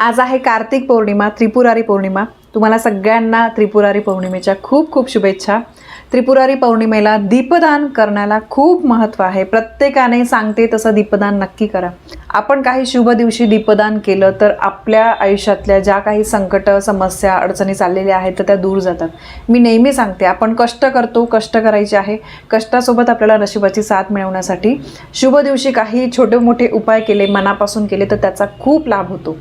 आज आहे कार्तिक पौर्णिमा त्रिपुरारी पौर्णिमा. तुम्हाला सगळ्यांना त्रिपुरारी पौर्णिमेच्या खूप खूप शुभेच्छा. त्रिपुरारी पौर्णिमेला दीपदान करण्याला खूप महत्त्व आहे. प्रत्येकाने सांगते तसं दीपदान नक्की करा. आपण काही शुभ दिवशी दीपदान केलं तर आपल्या आयुष्यातल्या ज्या काही संकट समस्या अडचणी चाललेल्या आहेत तर त्या दूर जातात. मी नेहमी सांगते आपण कष्ट करतो कष्ट करायचे आहे. कष्टासोबत आपल्याला नशिबाची साथ मिळवण्यासाठी शुभ दिवशी काही छोटे मोठे उपाय केले मनापासून केले तर त्याचा खूप लाभ होतो.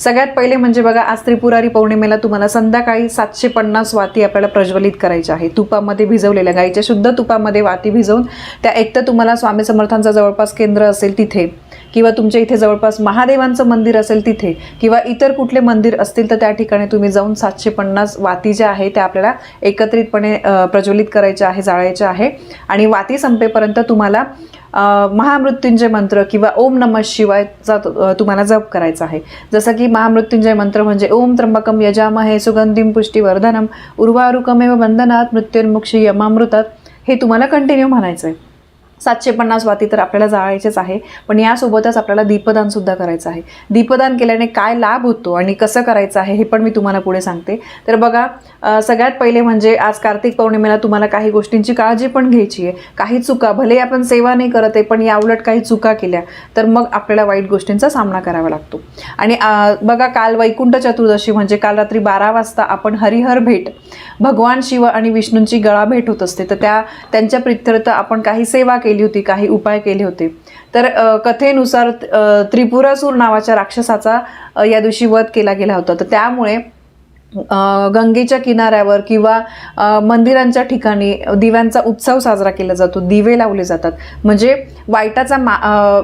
सगळ्यात पहिले म्हणजे बघा आज त्रिपुरारी पौर्णिमेला तुम्हाला संध्याकाळी सातशे पन्नास वाती आपल्याला प्रज्वलित करायच्या आहे. तुपामध्ये भिजवलेल्या गाईच्या शुद्ध तुपामध्ये वाती भिजवून त्या एक तर तुम्हाला स्वामी समर्थांचं जवळपास केंद्र असेल तिथे. किंवा तुमच्या इथे जवळपास महादेवांचं मंदिर असेल तिथे किंवा इतर कुठले मंदिर असतील तर त्या ठिकाणी तुम्ही जाऊन सातशे पन्नास वाती ज्या आहे त्या आपल्याला एकत्रितपणे प्रज्वलित करायच्या आहे जाळायच्या आहे. आणि वाती संपेपर्यंत तुम्हाला महामृत्युंजय मंत्र किंवा ओम नमः शिवायचा तुम्हाला जप करायचा आहे. जसं की महामृत्युंजय मंत्र म्हणजे ओम त्र्यंबकम यजामहे सुगंधीम पुष्टीवर्धनम उर्वारुकमेव बंधनात मृत्युर्मुक्षी यमामृतात हे तुम्हाला कंटिन्यू म्हणायचं आहे सातशे पन्नास वाती तर आपल्याला जाळायचेच आहे. पण यासोबतच आपल्याला दीपदानसुद्धा करायचं आहे. दीपदान केल्याने काय लाभ होतो आणि कसं करायचं आहे हे पण मी तुम्हाला पुढे सांगते. तर बघा सगळ्यात पहिले म्हणजे आज कार्तिक पौर्णिमेला तुम्हाला काही गोष्टींची काळजी पण घ्यायची आहे. काही चुका भले आपण सेवा नाही करत आहे पण या उलट काही चुका केल्या तर मग आपल्याला वाईट गोष्टींचा सामना करावा लागतो. आणि बघा काल वैकुंठ चतुर्दशी म्हणजे काल रात्री बारा वाजता आपण हरिहर भेट भगवान शिव आणि विष्णूंची गळा भेट होत असते. तर त्या त्यांच्या प्रित्यर्थ आपण काही सेवा केली. होती काही उपाय केले होते. तर कथेनुसार त्रिपुरासूर नावाच्या राक्षसाचा या दिवशी वध केला गेला होता. तर त्यामुळे गंगेच्या किनाऱ्यावर किंवा मंदिरांच्या ठिकाणी दिव्यांचा उत्सव साजरा केला जातो दिवे लावले जातात. म्हणजे वाईटाचा मा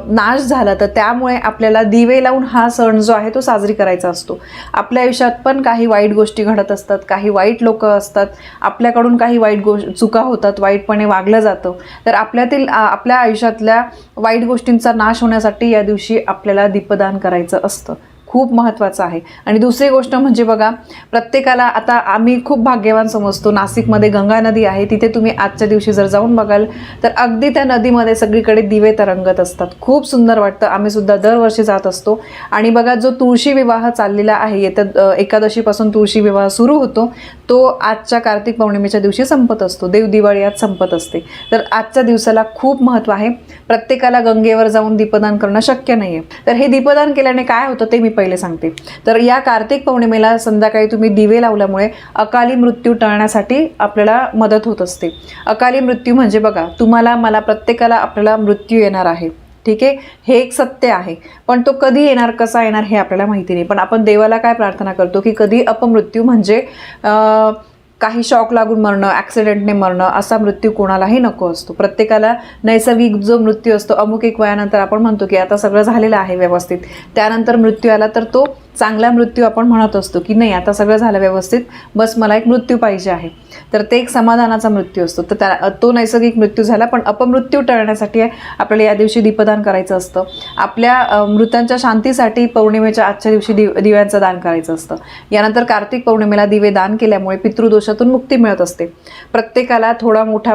नाश झाला तर त्यामुळे आपल्याला दिवे लावून हा सण जो आहे तो साजरी करायचा असतो. आपल्या आयुष्यात पण काही वाईट गोष्टी घडत असतात काही वाईट लोक असतात आपल्याकडून काही वाईट गो चुका होतात वाईटपणे वागलं जातं. तर आपल्यातील आपल्या आयुष्यातल्या वाईट गोष्टींचा नाश होण्यासाठी या दिवशी आपल्याला दीपदान करायचं असतं. खूप महत्त्वाचं आहे. आणि दुसरी गोष्ट म्हणजे बघा प्रत्येकाला आता आम्ही खूप भाग्यवान समजतो नाशिकमध्ये गंगा नदी आहे तिथे तुम्ही आजच्या दिवशी जर जाऊन बघाल तर अगदी त्या नदीमध्ये सगळीकडे दिवे तरंगत असतात. खूप सुंदर वाटतं. आम्ही सुद्धा दरवर्षी जात असतो. आणि बघा जो तुळशी विवाह चाललेला आहे येत्या एकादशीपासून तुळशी विवाह सुरू होतो तो आजच्या कार्तिक पौर्णिमेच्या दिवशी संपत असतो. देव दिवाळी आज संपत असते. तर आजच्या दिवसाला खूप महत्त्व आहे. प्रत्येकाला गंगेवर जाऊन दीपदान करणं शक्य नाही आहे तर हे दीपदान केल्याने काय होतं ते मी पहिले सांगते. तर या कार्तिक पौर्णिमेला संध्याकाळी तुम्ही दिवे लावल्यामुळे अकाली मृत्यू टळण्यासाठी आपल्याला मदत होत असते. अकाली मृत्यू म्हणजे बघा तुम्हाला मला प्रत्येकाला आपल्याला मृत्यू येणार आहे. ठीक आहे? हे एक सत्य आहे. पण तो कधी येणार कसा येणार हे आपल्याला माहिती नाही. पण आपण देवाला काय प्रार्थना करतो की कधी अपमृत्यू म्हणजे काही शॉक लागून मरणं ॲक्सिडेंटने मरणं असा मृत्यू कोणालाही नको असतो. प्रत्येकाला नैसर्गिक जो मृत्यू असतो अमुक एक वयानंतर आपण म्हणतो की आता सगळं झालेलं आहे व्यवस्थित. त्यानंतर मृत्यू आला तर तो चांगला मृत्यू आपण म्हणत असतो की नाही आता सगळं झालं व्यवस्थित बस मला एक मृत्यू पाहिजे आहे. तर ते एक समाधानाचा मृत्यू असतो. तर त्या तो नैसर्गिक मृत्यू झाला पण अपमृत्यू टळण्यासाठी आपल्याला या दिवशी दीपदान करायचं असतं. आपल्या मृतांच्या शांतीसाठी पौर्णिमेच्या आजच्या दिवशी दिव दिव्यांचं दान करायचं असतं. यानंतर कार्तिक पौर्णिमेला दिवे दान केल्यामुळे पितृदोषातून मुक्ती मिळत असते. प्रत्येकाला थोडा मोठा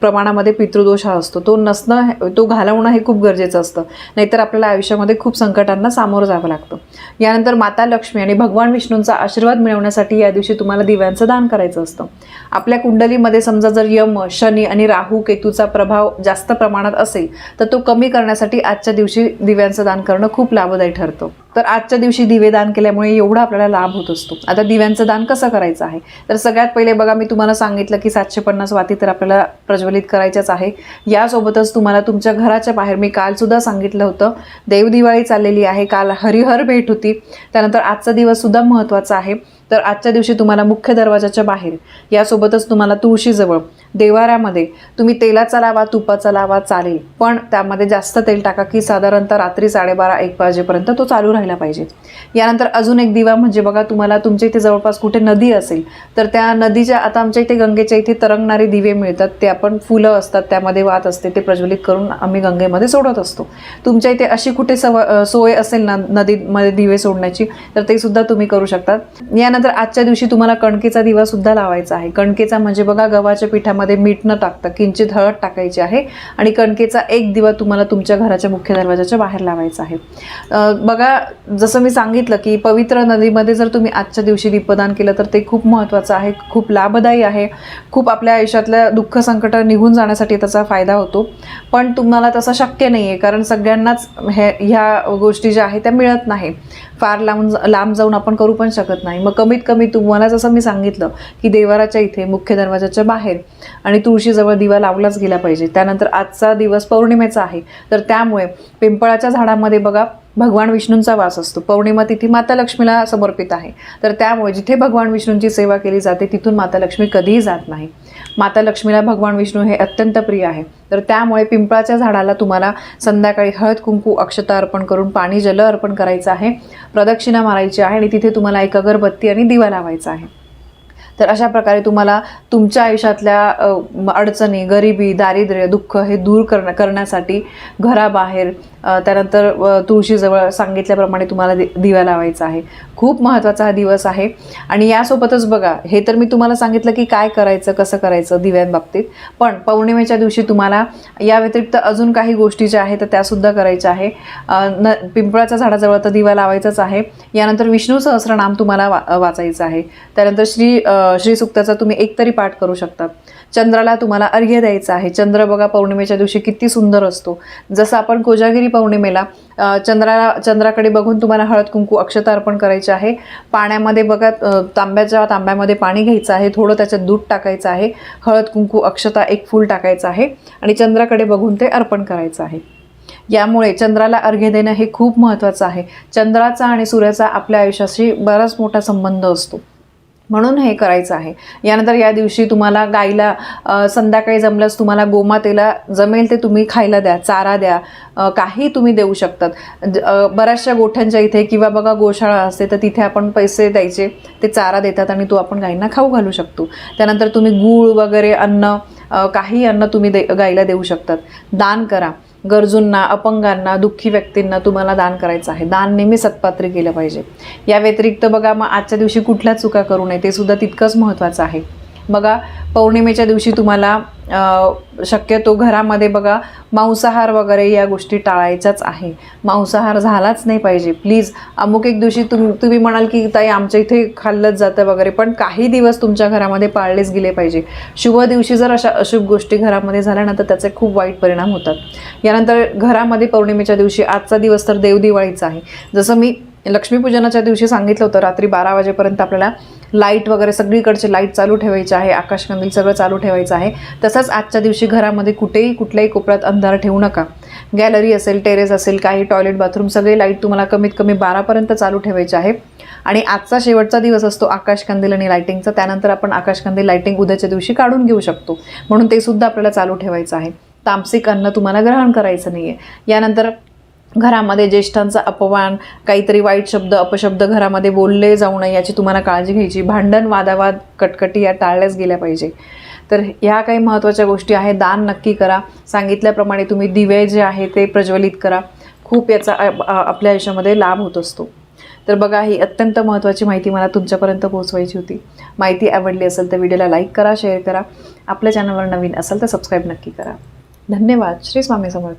प्रमाणामध्ये पितृदोष हा असतो. तो नसणं तो घालवणं हे खूप गरजेचं असतं. नाहीतर आपल्याला आयुष्यामध्ये खूप संकटांना सामोरं जावं लागतं. यानंतर माता लक्ष्मी आणि भगवान विष्णूंचा आशीर्वाद मिळवण्यासाठी या दिवशी तुम्हाला दिव्यांचं दान करायचं असतं. आपल्या कुंडलीमध्ये समजा जर यम शनी आणि राहू केतूचा प्रभाव जास्त प्रमाणात असेल तर तो कमी करण्यासाठी आजच्या दिवशी दिव्यांचं दान करणं खूप लाभदायी ठरतं. तर आजच्या दिवशी दिवे दान केल्यामुळे एवढा आपल्याला लाभ होत असतो. आता दिव्यांचं दान कसं करायचं आहे? तर सगळ्यात पहिले बघा मी तुम्हाला सांगितलं की सातशे पन्नास वाती तर आपल्याला प्रज्वलित करायच्याच आहे. यासोबतच तुम्हाला तुमच्या घराच्या बाहेर मी कालसुद्धा सांगितलं होतं देवदिवाळी चाललेली आहे काल हरिहर भेट होती. त्यानंतर आजचा दिवससुद्धा महत्त्वाचा आहे. तर आजच्या दिवशी तुम्हाला मुख्य दरवाजाच्या बाहेर यासोबतच तुम्हाला तुळशीजवळ देवाऱ्यामध्ये तुम्ही तेलाचा लावा तुपाचा लावा चालेल. पण त्यामध्ये जास्त तेल टाका की साधारणतः रात्री साडेबारा एक वाजेपर्यंत तो चालू राहिला पाहिजे. यानंतर अजून एक दिवा म्हणजे बघा तुम्हाला तुमच्या इथे जवळपास कुठे नदी असेल तर त्या नदीच्या आता आमच्या इथे गंगेच्या इथे तरंगणारे दिवे मिळतात. ते आपण फुलं असतात त्यामध्ये वात असते ते प्रज्वलित करून आम्ही गंगेमध्ये सोडत असतो. तुमच्या इथे अशी कुठे सव सोय असेल ना नदीमध्ये दिवे सोडण्याची तर ते सुद्धा तुम्ही करू शकतात यानंतर त्यानंतर आजच्या दिवशी तुम्हाला कणकेचा दिवा सुद्धा लावायचा आहे. कणकेचा म्हणजे बघा गव्हाच्या पिठामध्ये मीठ न टाकता किंचित हळद टाकायची आहे आणि कणकेचा एक दिवा तुम्हाला तुमच्या घराच्या मुख्य दरवाजाच्या बाहेर लावायचा आहे. बघा जसं मी सांगितलं की पवित्र नदीमध्ये जर तुम्ही आजच्या दिवशी दीपदान केलं तर ते खूप महत्त्वाचं आहे खूप लाभदायी आहे खूप आपल्या आयुष्यातल्या दुःख संकट निघून जाण्यासाठी त्याचा फायदा होतो. पण तुम्हाला तसं शक्य नाही आहे कारण सगळ्यांनाच हे ह्या गोष्टी ज्या आहेत त्या मिळत नाही. फार लांब लांब जाऊन आपण करू पण शकत नाही. मग कमीत कमी तुम्हाला जसं मी सांगितलं की देवाराच्या इथे मुख्य दरवाजाच्या बाहेर आणि तुळशीजवळ दिवा लावलाच गेला पाहिजे. त्यानंतर आजचा दिवस पौर्णिमेचा आहे. तर त्यामुळे पिंपळाच्या झाडामध्ये बघा भगवान विष्णूंचा वास असतो. पौर्णिमा तिथी माता लक्ष्मीला समर्पित आहे. तर त्यामुळे जिथे भगवान विष्णूंची सेवा केली जाते तिथून माता लक्ष्मी कधीही जात नाही. माता लक्ष्मीला भगवान विष्णू हे अत्यंत प्रिय आहे. तर त्यामुळे पिंपळाच्या झाडाला तुम्हाला संध्याकाळी हळद कुंकू अक्षता अर्पण करून पाणी जल अर्पण करायचं आहे. प्रदक्षिणा मारायची आहे आणि तिथे तुम्हाला एक अगरबत्ती आणि दिवा लावायचा आहे. तर अशा प्रकारे तुम्हाला तुमच्या आयुष्यातल्या अडचणी गरिबी दारिद्र्य दुःख हे दूर करणं करण्यासाठी घराबाहेर त्यानंतर तुळशीजवळ सांगितल्याप्रमाणे तुम्हाला दि दिवा लावायचा आहे. खूप महत्त्वाचा हा दिवस आहे. आणि यासोबतच बघा हे तर मी तुम्हाला सांगितलं की काय करायचं कसं करायचं दिव्यांबाबतीत. पण पौर्णिमेच्या दिवशी तुम्हाला या व्यतिरिक्त अजून काही गोष्टी ज्या आहेत तर त्यासुद्धा करायच्या आहे. न पिंपळाच्या झाडाजवळ तर दिवा लावायचाच आहे. यानंतर विष्णू सहस्रनाम तुम्हाला वा वाचायचं आहे. त्यानंतर श्री आ, श्री सुक्ताचा तुम्ही एक तरी पाठ करू शकता. चंद्राला तुम्हाला अर्घ्य द्यायचा आहे. चंद्र बघा पौर्णिमेच्या दिवशी किती सुंदर असतो. जसं आपण कोजागिरी पौर्णिमेला चंद्राला चंद्राकडे बघून तुम्हाला हळद कुंकू अक्षता अर्पण करायचे आहे. पाण्यामध्ये बघा तांब्याच्या तांब्यामध्ये पाणी घ्यायचं आहे. थोडं त्याच्यात दूध टाकायचं आहे. हळद कुंकू अक्षता एक फूल टाकायचं आहे आणि चंद्राकडे बघून ते अर्पण करायचं आहे. यामुळे चंद्राला अर्घ्य देणं हे खूप महत्त्वाचं आहे. चंद्राचा आणि सूर्याचा आपल्या आयुष्याशी बराच मोठा संबंध असतो. म्हणून हे करायचं आहे. यानंतर या दिवशी तुम्हाला गाईला संध्याकाळी जमल्यास तुम्हाला गोमातेला जमेल ते तुम्ही खायला द्या चारा द्या काही तुम्ही देऊ शकतात. ज- बऱ्याचशा गोठ्यांच्या इथे किंवा बघा गोशाळा असते तर तिथे आपण पैसे द्यायचे ते चारा देतात आणि तो आपण गाईंना खाऊ घालू शकतो. त्यानंतर तुम्ही गूळ वगैरे अन्न काही अन्न तुम्ही दे गाईला देऊ शकतात. दान करा. गरजूंना अपंगांना दुःखी व्यक्तींना तुम्हाला दान करायचं आहे. दान नेहमी सत्पात्री केलं पाहिजे. या व्यतिरिक्त बघा मग आजच्या दिवशी कुठल्या चुका करू नये ते सुद्धा तितकंच महत्त्वाचं आहे. बघा पौर्णिमेच्या दिवशी तुम्हाला शक्यतो घरामध्ये बघा मांसाहार वगैरे या गोष्टी टाळायच्याच आहे. मांसाहार झालाच नाही पाहिजे. प्लीज अमुक एक दिवशी तुम तुम्ही म्हणाल की ताई आमच्या इथे खाल्लंच जातं वगैरे. पण काही दिवस तुमच्या घरामध्ये पाळलेच गेले पाहिजे. शुभ दिवशी जर अशा अशुभ गोष्टी घरामध्ये झाल्या ना तर त्याचे खूप वाईट परिणाम होतात. यानंतर घरामध्ये पौर्णिमेच्या दिवशी आजचा दिवस तर देवदिवाळीचा आहे. जसं मी लक्ष्मीपूजनाच्या दिवशी सांगितलं होतं. रात्री बारा वाजेपर्यंत आपल्याला लाइट वगैरे सगळीकडचे लाइट चालू ठेवायचे आहे. आकाशकंदील सगळं चालू ठेवायचं आहे. तसंच आजच्या दिवशी घरामध्ये कुठेही कुठल्याही कोपऱ्यात अंधार ठेवू नका. गॅलरी असेल टेरेस असेल काही टॉयलेट बाथरूम सगळे लाइट तुम्हाला कमीत कमी बारापर्यंत चालू ठेवायचे आहे. आणि आजचा शेवटचा दिवस असतो आकाशकंदील आणि लाईटिंगचा त्यानंतर आपण आकाशकंदील लाईटिंग उद्याच्या दिवशी काढून घेऊ शकतो. म्हणून ते सुद्धा आपल्याला चालू ठेवायचं आहे. तामसिक अन्न तुम्हाला ग्रहण करायचं नाही आहे यानंतर घरामध्ये ज्येष्ठांचा अपमान काहीतरी वाईट शब्द अपशब्द घरामध्ये बोलले जाऊ नये याची तुम्हाला काळजी घ्यायची. भांडण वादावाद कटकटी या टाळल्याच गेल्या पाहिजे. तर ह्या काही महत्त्वाच्या गोष्टी आहेत. दान नक्की करा. सांगितल्याप्रमाणे तुम्ही दिवे जे आहे ते प्रज्वलित करा. खूप याचा आपल्या आयुष्यामध्ये लाभ होत असतो. तर बघा ही अत्यंत महत्त्वाची माहिती मला तुमच्यापर्यंत पोहोचवायची होती. माहिती आवडली असेल तर व्हिडिओला लाईक करा शेअर करा. आपल्या चॅनलवर नवीन असेल तर सबस्क्राईब नक्की करा. धन्यवाद. श्री स्वामी समर्थ.